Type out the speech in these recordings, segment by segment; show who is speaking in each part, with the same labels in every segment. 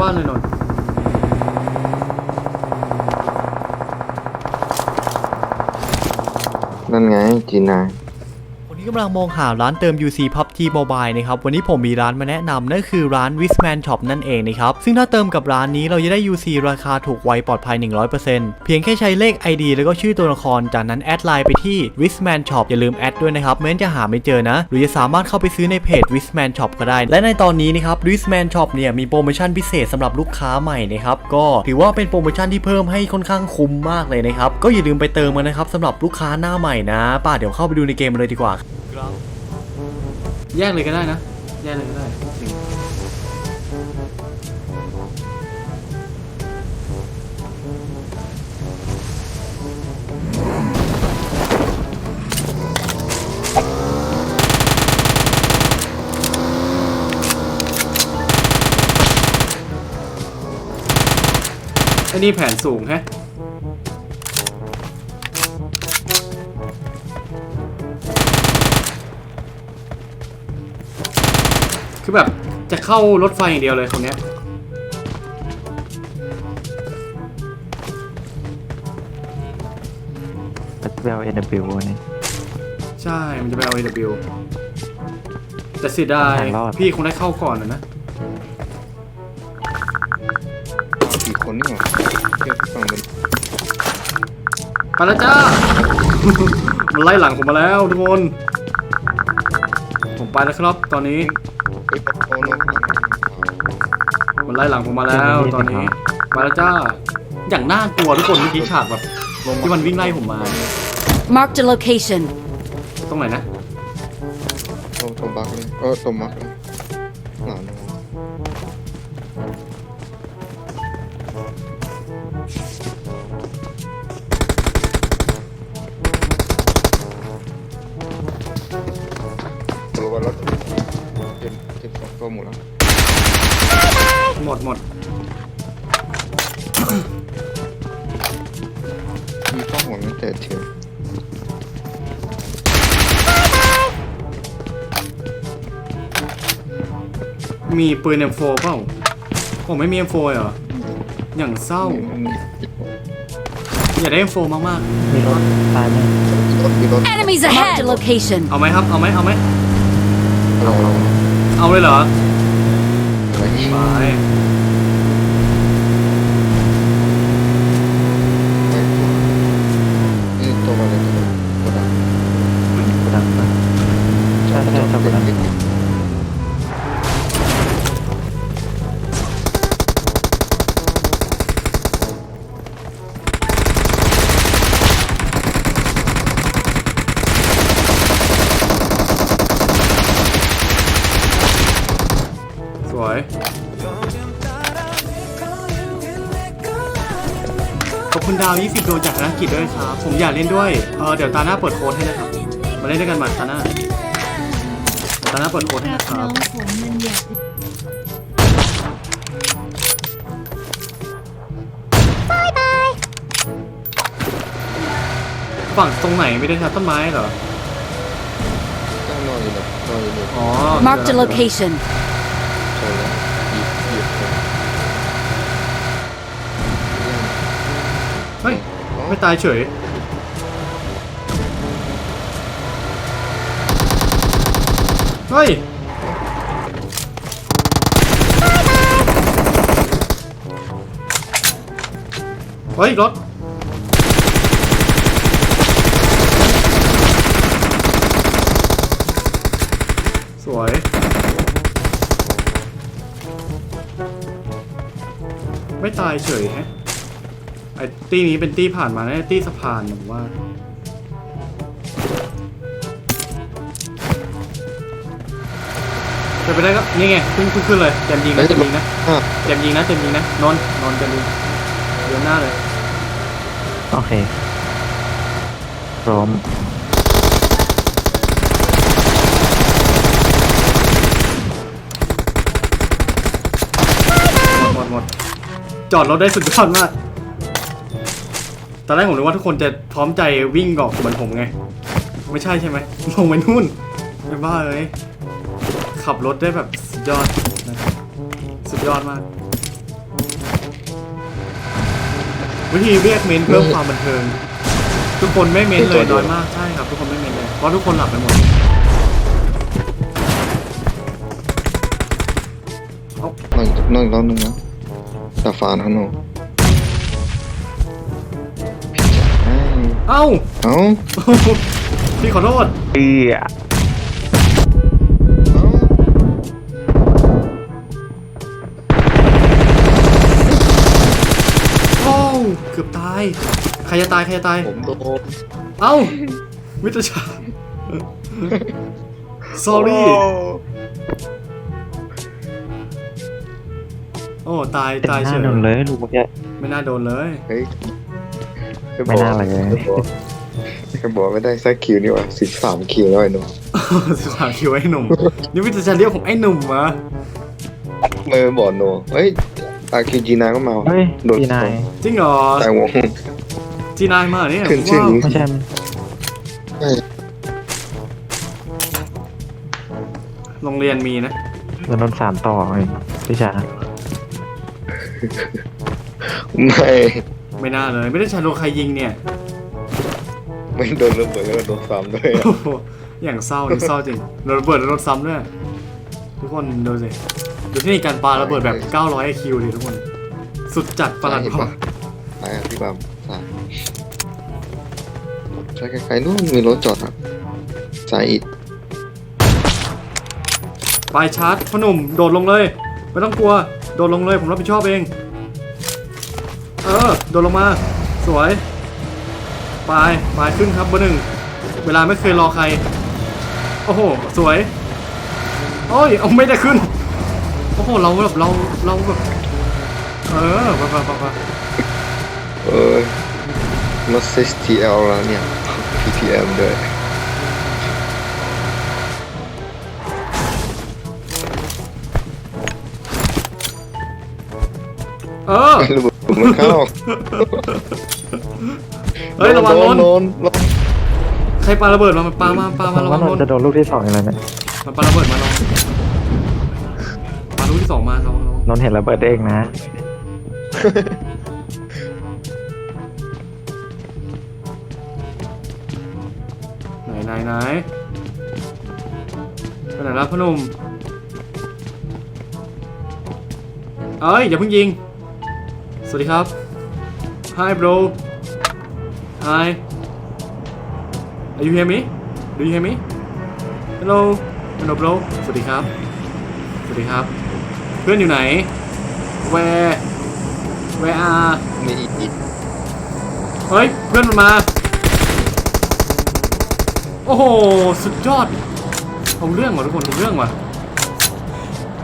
Speaker 1: บ้านเลยหน่อย
Speaker 2: นั่นไงจีนาย
Speaker 3: กำลังมองหาร้านเติม UC PUBG Mobile นะครับ วันนี้ผมมีร้านมาแนะนำนั่นคือร้าน Wisman Shop นั่นเองนะครับ ซึ่งถ้าเติมกับร้านนี้เราจะได้ UC ราคาถูกไวปลอดภัย 100%เพียงแค่ใช้เลข ID แล้วก็ชื่อตัวละคร จากนั้นแอดไลน์ไปที่ Wisman Shop อย่าลืมแอดด้วยนะครับไม่งั้นจะหาไม่เจอนะ หรือจะสามารถเข้าไปซื้อในเพจ Wisman Shop ก็ได้ และในตอนนี้นะครับ Wisman Shop เนี่ยมีโปรโมชั่นพิเศษสำหรับลูกค้าใหม่นะครับก็ถือว่าเป็นโปรโมชั่นที่เพิ่มให้ค่อนข้างคุ้มมากเลยนะครับก็อย่าลืมไปเติมกันนะครับสำหรับลูกค้าหน้าใหม่นะป่าเดี๋ยวเข้าไปดูในเกมเลยดีกว่า
Speaker 1: แยกเลยก็ได้นะ แยกเลยก็ได้จริงไอ้นี่แผนสูงแฮะ คือแบบจะเข้ารถไฟอย่างเดียวเลยคนเนี้ย
Speaker 4: ปัจจุบัน NW นี่
Speaker 1: ใช่ มันจะไปเอา AW แต่เสียดาย
Speaker 4: ทางรอด
Speaker 1: พี่คงได้เข้าก่อนนะนะ
Speaker 2: เอากี่คนนี่หว่าเทียบฟังมัน
Speaker 1: ไปแล้วจ้า มันไล่หลังผมมาแล้วทุกคน ผมไปแล้วครับตอนนี้
Speaker 2: เฮ้ย โอ้โนข้างหลัง
Speaker 1: มันไล่หลังผมมาแล้วตอนนี้ไปแล้วจ้าอย่างน่ากลัวทุกคนเมื่อกี้ฉากแบบที่มันวิ่งไล่ผมมา
Speaker 5: Marked a location.
Speaker 1: ตรงไหนนะ
Speaker 2: ตรงตรงบักเลยเออตรงมักเลยข้างหลังนะรู้ว่ารถ ตัวหมดแล้ว
Speaker 1: หมดหมด
Speaker 2: มีข้าวหัวนั่นแต่เทียว
Speaker 1: มีปืน M4 เปล่าผมไม่มี M4 เหรอ อย่างเศร้า อยากได้ M4 มาก
Speaker 4: มีรถตายไหม
Speaker 2: รถมีรถ
Speaker 5: Enemies ahead. Marked a location.
Speaker 1: ๆ เอาไหมครับ เอาไหมเอาไหม
Speaker 2: เอาเอา
Speaker 1: เอาเลยเหรอ
Speaker 2: ไว้
Speaker 1: ไปาว 20ดวงจากธนกิจด้วยครับ ผมอยากเล่นด้วย เออเดี๋ยวตาหน้าเปิดโค้ดให้นะครับ มาเล่นด้วยกันมาตาหน้าเดี๋ยวตาหน้าเปิดโค้ดให้นะครับฝั่งตรงไหนไม่ได้ทับต้นไม้เหรอ
Speaker 2: ตั้งนอนอยู่แบบนอนอยู่แบบ
Speaker 1: อ๋อ
Speaker 5: Marked a location.
Speaker 2: โซนแล้วหยิบหยิบเลย
Speaker 1: เฮ้ย ไม่ตายเฉย เฮ้ยเฮ้ยรถสวย ไม่ตายเฉยแฮะ ไอ้ตี้นี้เป็นตี้ผ่านมาแน่ตี้สะพานผมว่า จะไปได้ก็นี่ไงขึ้นขึ้นขึ้นเลยเต็มยิงนะเต็มยิงนะ
Speaker 2: อะ
Speaker 1: เต็มยิงนะเต็มยิงนะนอนนอนเต็มยิงเดี๋ยวหน้าเลย
Speaker 4: โอเค พร้อม
Speaker 1: หมดหมดหมดจอดรถได้สุดยอดมาก ตอนแรกผมนึกว่าทุกคนจะพร้อมใจวิ่งออกเหมือนผมไง ไม่ใช่ใช่ไหมลงไปนู่นไปบ้าเลยขับรถได้แบบสุดยอดนะครับสุดยอดมาก วิธีเรียกเมนเพิ่มความบันเทิง ทุกคนไม่เมนเลยน้อยมากใช่ครับ ทุกคนไม่เมนเลยเพราะทุกคนหลับไปหมด
Speaker 2: นั่งนั่งรอบนึงนะตาฟานข้างนอก
Speaker 1: เอ้า
Speaker 2: เอ้า
Speaker 1: พี่ขอโทษ
Speaker 4: เอีย
Speaker 2: เอ้า
Speaker 1: โอ้าเกือบตาย ใครจะตาย ใครจะตาย
Speaker 2: ผมโดน
Speaker 1: เอ้าวิทยา sorry โอ้ ตาย
Speaker 4: เต็ม
Speaker 1: ตาย
Speaker 4: ห
Speaker 1: เฉ
Speaker 4: น้ายโดนเลยลูกเมื่อกี้
Speaker 1: ไม่น่าโดนเลย
Speaker 2: เฮ้ย
Speaker 4: ไม่น่าเลย
Speaker 2: แค่บอกไม่ได้สักคิวนี่หว่าสิบสามคิวแล้วไอ้หนุ่ม
Speaker 1: สุดท้ายคิวไอ้หนุ่มนี่วิทยาเรียกผมไอ้หนุ่มวะ
Speaker 2: เมื่อบอกโนเฮ้ยอาคิวจีนาก็มา
Speaker 4: เฮ้ย
Speaker 2: โดน
Speaker 4: จีนาย
Speaker 1: จริงเหรอ
Speaker 2: ตายวง
Speaker 1: จีนายมาเนี่ย
Speaker 2: ขึ้นชื่อ
Speaker 1: ว้าว
Speaker 4: ไม่ใช่
Speaker 1: โรงเรียนมีนะ
Speaker 4: มันโดนสามต่อเองพี่ชา
Speaker 2: ไม่
Speaker 1: ไม่น่าเลย ไม่ได้ชาโดนใครยิงเนี่ย
Speaker 2: ไม่โดนระเบิดแล้วโดนซ้ำด้วยอะ
Speaker 1: โอ้โหอย่างเศร้านี่เศร้าจริงโดนระเบิดแล้วโดนซ้ำด้วยทุกคนดูสิดูที่นี่การปาระเบิดแบบ 900 IQ ดิทุกคน สุดจัดประหลาด
Speaker 2: เห็น
Speaker 1: พอ
Speaker 2: ปะไปอะพี่บามสายใช่ไกลๆนู่นมีรถจอดครับสายอิด
Speaker 1: ปลายชาร์จพ่อหนุ่มโดดลงเลย ไม่ต้องกลัว โดดลงเลยผมรับผิดชอบเอง เออ โดดลงมา สวย ปลาย ปลายขึ้นครับเบอร์หนึ่ง เวลาไม่เคยรอใคร โอ้โห สวย โอ้ย เอาไม่ได้ขึ้น โอ้โห เราแบบเราเราแบบ เออไปไปไปไป
Speaker 2: เออรถ STL แล้วเนี่ย PTM ด้วย
Speaker 1: เออ
Speaker 2: ระเบิด มันเข้า
Speaker 1: เฮ้ยระวัง
Speaker 2: โด
Speaker 1: ล้
Speaker 2: น
Speaker 1: น
Speaker 2: โดนโดน
Speaker 1: ใครปาระเบิดมาปามาปา
Speaker 4: ผม
Speaker 1: มาระวั
Speaker 4: ว่างเรา
Speaker 1: ล้น
Speaker 4: จะโดนลูกที่สองอีกแล้วเนี่ย
Speaker 1: มันปาระเบิดมาลองปาลูกที่สองมาระวังระวัง
Speaker 4: นนท์เห็นระเบิดเองนะ
Speaker 1: ไหนไหนไหนไปไหนแล้วพอหนุ่มเอ้ยอย่าเพิ่งยิง สวัสดีครับ Hi bro Hi Are you hear me Do you hear me Hello Hello bro สวัสดีครับ สวัสดีครับ เพื่อนอยู่ไหน Where Where are
Speaker 2: มีอีกอีก
Speaker 1: เฮ้ย เพื่อนมันมา โอ้โห สุดยอด เอาเรื่องว่ะทุกคนเอาเรื่องว่ะ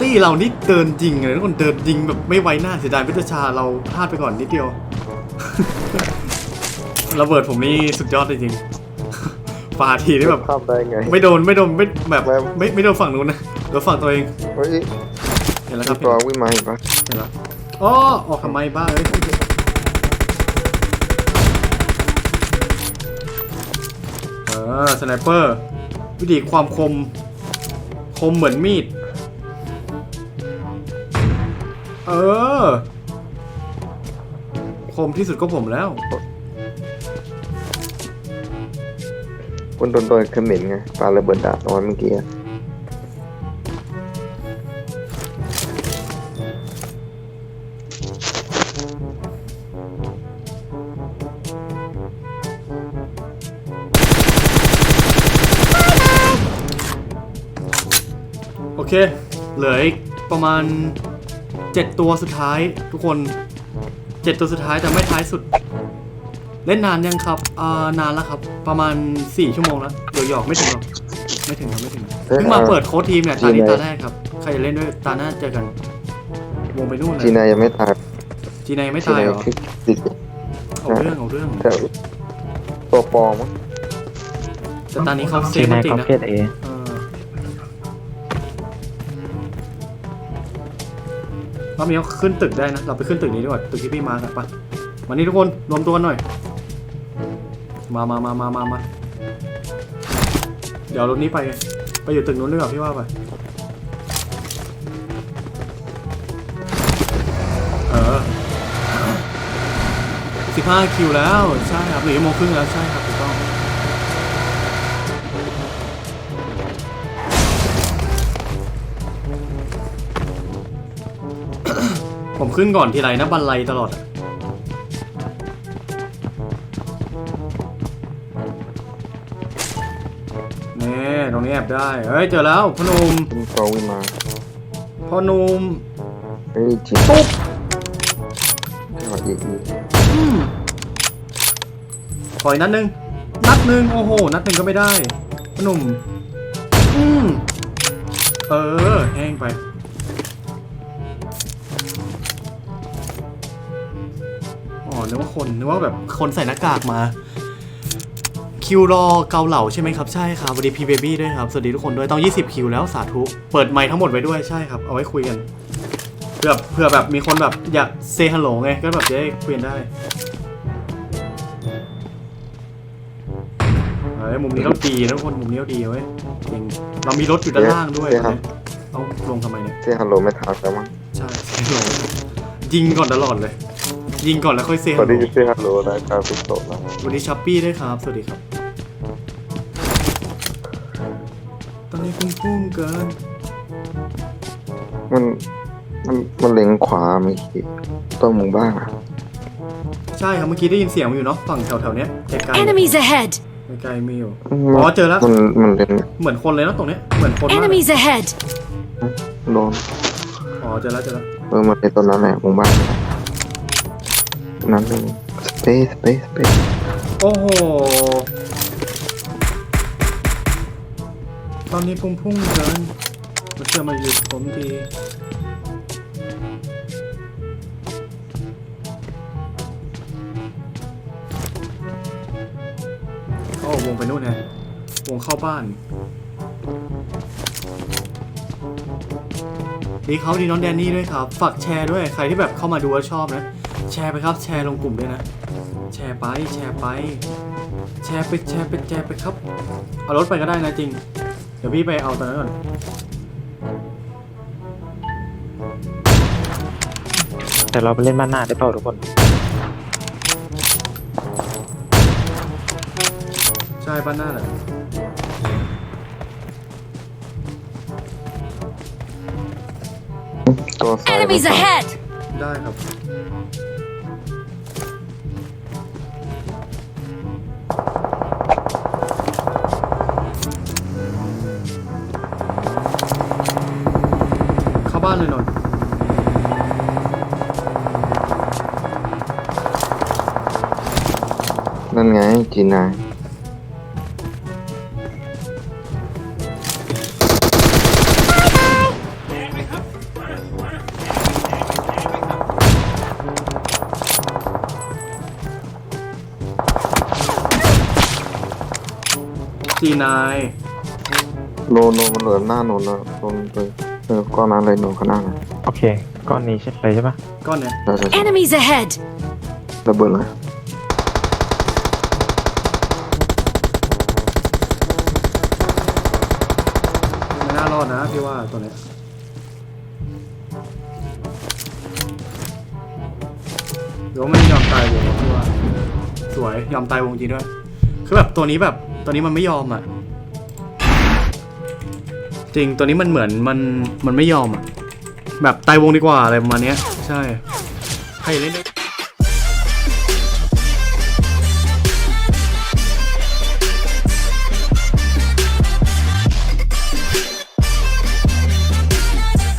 Speaker 1: ตี้เรานี่เดินยิงเลยทุกคนเดินยิงแบบไม่ไว้หน้าเสียดายพิทชาเราพลาดไปก่อนนิดเดียว ระเบิดผมนี่สุดยอดจริงๆปาทีได้แบบ
Speaker 2: ข้ามได้ไง
Speaker 1: ไม่โดนไม่โดนไม่แบบ
Speaker 2: แบบ
Speaker 1: ไม่ไม่โดนฝั่งนู้นนะโดนฝั่งตัวเอง
Speaker 2: เฮ้ย
Speaker 1: เห็นแล้วค
Speaker 2: มี
Speaker 1: รับ
Speaker 2: ตัววิ่งมาอีกปะ
Speaker 1: เห็นแล้วอ๋อออกทำไมบ้าเอ้ยเออสไนเปอร์วิธีความคมคมเหมือนมีด เออ คมที่สุดก็ผมแล้ว
Speaker 2: คนโดนโดนเขม็นไงปาระเบิดดาบตอนเมื่อกี้อะ
Speaker 1: โอเค เหลืออีกประมาณ 7 ตัวสุดท้ายทุกคน 7 ตัวสุดท้ายแต่ไม่ท้ายสุด เล่นนานยังครับอ่านานแล้วครับ ประมาณ 4 ชั่วโมงแล้วเดี๋ยวหยอกไม่ถึงหรอกไม่ถึงครับไม่ถึงเพิ่งมาเปิดโค้ดทีมเนี่ยตานี้ตาแรกครับใครจะเล่นด้วยตาหน้าเจอกันวงไปนู่นเลย
Speaker 2: จีนายังไม่ตาย
Speaker 1: จีนายไม่
Speaker 2: จี
Speaker 1: ตาย
Speaker 2: นา
Speaker 1: เหรอ
Speaker 2: คือติด
Speaker 1: เอาเรื่องเอาเรื่อง
Speaker 2: แต่ตัวปลอมมั้ง
Speaker 1: แต่ตอนนี้เขาเซ
Speaker 4: จี
Speaker 1: ฟ
Speaker 4: นาย
Speaker 1: จริง
Speaker 4: ก็
Speaker 1: นะ รอบนี้เขาขึ้นตึกได้นะ เราไปขึ้นตึกนี้ดีกว่า ตึกที่พี่มาร์กันปะมานี่ทุกคนรวมตัวกันหน่อย มามามามามามาเดี๋ยวรถนี้ไป ไปอยู่ตึกนู้นดีกว่าพี่ว่าไป เออ15คิวแล้ว ใช่ครับหรือโมงครึ่งแล้ว ใช่ครับ ผมขึ้นก่อนทีไรนะบันไลตลอดอะนี่ตรงนี้แอบได้ เฮ้ย เจอแล้วพ่อหนุ่ม
Speaker 2: วิ่งตรงวิ่งมา
Speaker 1: พ่อหนุ่ม
Speaker 2: เฮ้ยจริง
Speaker 1: ตุ๊บ
Speaker 2: จังหวะอีกอีก
Speaker 1: อืมขออีกนัดหนึ่งนัดหนึ่งโอ้โห นัดหนึ่งก็ไม่ได้พ่อหนุ่มอืมเออ แห้งไป นึกว่าคนนึกว่าแบบคนใส่หน้ากากมา คิวรอเกาเหล่าใช่ไหมครับ ใช่ครับสวัสดีพีเบบี้ด้วยครับ สวัสดีทุกคนด้วยต้อง 20 คิวแล้วสาธุเปิดไมค์ทั้งหมดไว้ด้วยใช่ครับ เอาไว้คุยกันเผื่อเผื่อแบบมีคนแบบอยากเซฮัลโหลไงก็แบบจะได้คุยกันได้เฮ้ยมุมนี้เราดีนะทุกคนมุมนี้เราดีเว้ยจริงเรามีรถอยู่ด้านล่างด้วยตอนนี้เอาลงทำไมเนี่ย
Speaker 2: เซฮัลโหลไม่ถามแล้วมั้ง
Speaker 1: ใช่เซฮัลโหลยิงก่อนตลอดเลย ยิงก่อนแล้วค่อยเซ
Speaker 2: ต
Speaker 1: ฮั
Speaker 2: อน
Speaker 1: ลโหล
Speaker 2: นี้เซฮัลโหลรายการสุดโต่งแล้ว
Speaker 1: วันนี้ช้อปปี้ด้วยครับ สวัสดีครับ ตอนนี้พุ่งพุ่งๆเกิน
Speaker 2: มันมันมันเล็งขวาไม่คิดต้องมึงบ้างอะ
Speaker 1: ใช่ครับเมื่อกี้ได้ยินเสียงอยู่เนาะฝั่งแถวๆเนี้ยไกลๆ
Speaker 5: Enemies ahead!
Speaker 1: ไกลๆมีอยู่อ๋อเจอแล้ว
Speaker 2: มันมันเล็ง
Speaker 1: เหมือนคนเลยเนาะตรงเนี้ยเหมือนคนมาก
Speaker 5: Enemies ahead!
Speaker 2: โดน
Speaker 1: อ๋อเจอแล้วเจอแล้ว
Speaker 2: เออมันเป็นตัวนั้นแหละมึงบ้าง นั้นเลยสเปซสเปซสเปซ
Speaker 1: โอ้โห ตอนนี้พุ่งพุ่งเกินมาเชื่อมาหยุดผมทีโอ้วงไปนู่นนะวงเข้าบ้านดีเขาดีน้องแดนนี่ด้วยครับ ฝากแชร์ด้วย ใครที่แบบเข้ามาดูแล้วชอบนะ แชร์ไปครับ แชร์ลงกลุ่มด้วยนะ แชร์ไป แชร์ไป แชร์ไป แชร์ไป แชร์ไปครับ เอารถไปก็ได้นะจริง เดี๋ยวพี่ไปเอาตอนนั้นก่อน
Speaker 4: แต่เราไปเล่นบ้านหน้าได้เปล่าทุกคน
Speaker 1: ใช่บ้านหน้าแหละ
Speaker 2: ตัวซ้าย
Speaker 5: Enemies ahead!
Speaker 1: ได้ครับ
Speaker 2: ไงจีนาย
Speaker 1: จีนาย
Speaker 2: โนโนมันเหลือหน้าโนนนะโนนไปเออก้อนนั้นเลยโนนข้างหน้าน่ะ
Speaker 4: โอเค ก้อนนี้ใช่เลยใช่ปะ
Speaker 1: ก้อนเนี้ย
Speaker 2: ใช่ใช่ใช่
Speaker 5: Enemies ahead!
Speaker 2: ระเบิดเลย
Speaker 1: ไม่น่ารอ ดนะพี่ว่าตัวเนี้ยเดี๋ยวามันยอมตายวงพี่ว่า สวยยอมตายวงจริงด้วย คือแบบตัวนี้แบบตัวนี้มันไม่ยอมอะ จริงตัวนี้มันเหมือนมันมันไม่ยอมอะ แบบตายวงดีกว่าอะไรประมาณเนี้ย ใช่ ใครเล่นด้